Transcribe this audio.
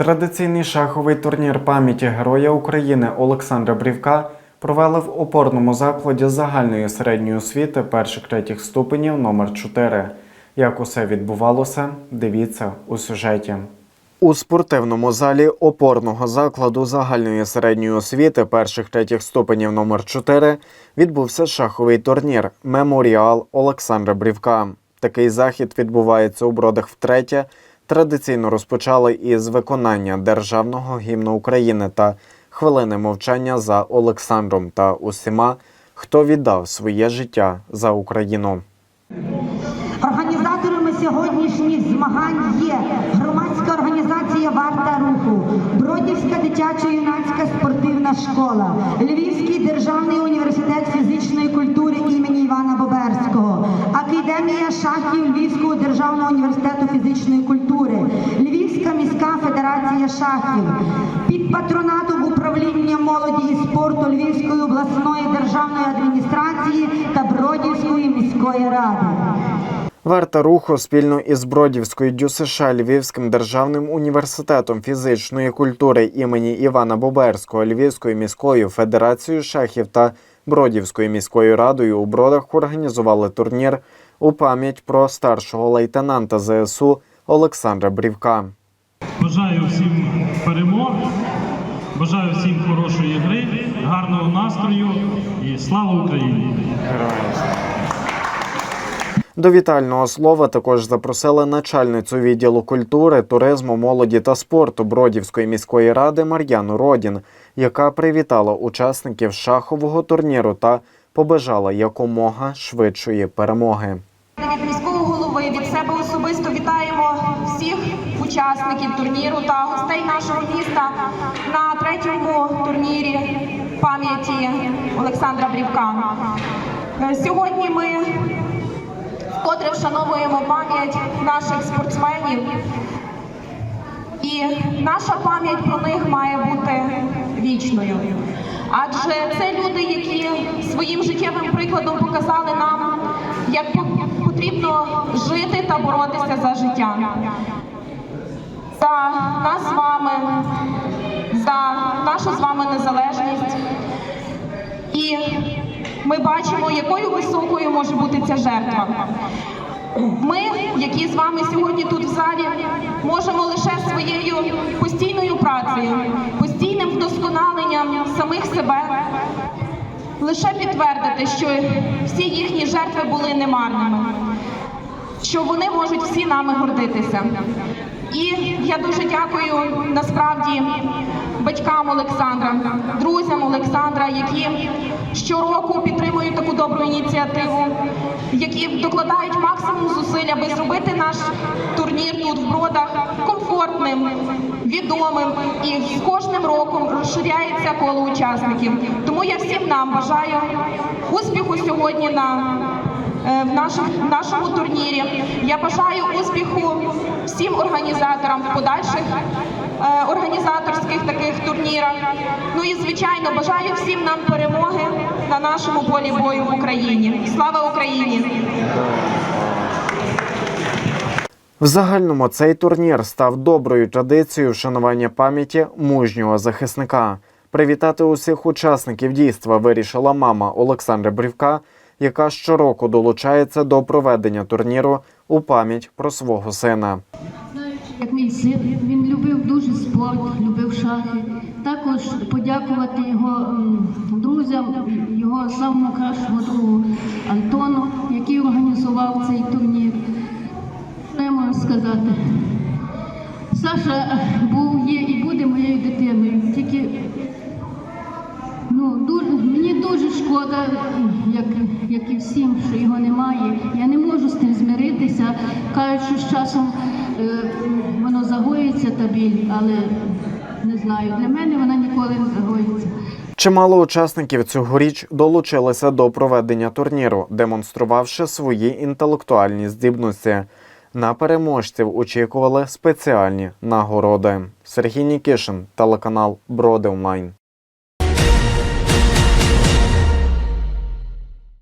Традиційний шаховий турнір пам'яті Героя України Олександра Брівка провели в опорному закладі загальної середньої освіти перших третіх ступенів номер 4 Як усе відбувалося, дивіться у сюжеті. У спортивному залі опорного закладу загальної середньої освіти перших третіх ступенів номер 4 відбувся шаховий турнір Меморіал Олександра Брівка. Такий захід відбувається у бродах втретє. Традиційно розпочали із виконання державного гімну України та хвилини мовчання за Олександром та усіма, хто віддав своє життя за Україну. Організаторами сьогоднішніх змагань є громадська організація Варта руху, Бродівська дитячо-юнацька спортивна школа, Львівський державний університет фізичної культури імені Івана Боберського, Академія шахів Львівського державного університету фізичної культури, шахів, під патронатом управління молоді і спорту Львівської обласної державної адміністрації та Бродівської міської ради. Варта руху спільно із Бродівською ДЮСШ Львівським державним університетом фізичної культури імені Івана Боберського, Львівською міською федерацією шахів та Бродівською міською радою у Бродах організували турнір у пам'ять про старшого лейтенанта ЗСУ Олександра Брівка. Бажаю всім перемог, бажаю всім хорошої гри, гарного настрою і слава Україні! До вітального слова також запросили начальницю відділу культури, туризму, молоді та спорту Бродівської міської ради Мар'яну Родін, яка привітала учасників шахового турніру та побажала якомога швидшої перемоги. Від міського голови від себе особисто вітаємо всіх учасників турніру та гостей нашого міста на третьому турнірі пам'яті Олександра Брівка. Е, Сьогодні ми вкотре вшановуємо пам'ять наших спортсменів, і наша пам'ять про них має бути вічною. Адже це люди, які своїм життєвим прикладом показали нам, як потрібно жити та боротися за життя. За нас з вами, за нашу з вами незалежність. І ми бачимо, якою високою може бути ця жертва. Ми, які з вами сьогодні тут в залі, можемо лише своєю постійною працею, постійним вдосконаленням самих себе лише підтвердити, що всі їхні жертви були немарними, що вони можуть всі нами гордитися. І я дуже дякую насправді батькам Олександра, друзям Олександра, які щороку підтримують таку добру ініціативу, які докладають максимум зусиль, аби зробити наш турнір тут в бродах комфортним, відомим і з кожним роком розширяється коло учасників. Тому я всім нам бажаю успіху сьогодні на в наших- в нашому турнірі. Я бажаю успіху всім організаторам в подальших е, організаторських таких турнірах. Ну і звичайно бажаю всім нам перемоги на нашому полі бою в Україні. Слава Україні! В загальному цей турнір став доброю традицією вшанування пам'яті мужнього захисника. Привітати усіх учасників дійства вирішила мама Олександра Брівка, яка щороку долучається до проведення турніру у пам'ять про свого сина. Як мій син, він любив дуже спорт, любив шахи. Також подякувати його друзям, його самому кращому другу Антону, який організував цей турнір. Я можу сказати? Саша був, є всім, що його немає. Я не можу з тим змиритися. Кажуть, що з часом е, воно загоїться та біль, але не знаю, для мене вона ніколи не загоїться. Чимало учасників цьогоріч долучилися до проведення турніру, демонструвавши свої інтелектуальні здібності. На переможців очікували спеціальні нагороди. Сергій Нікішин, телеканал Броди Онлайн.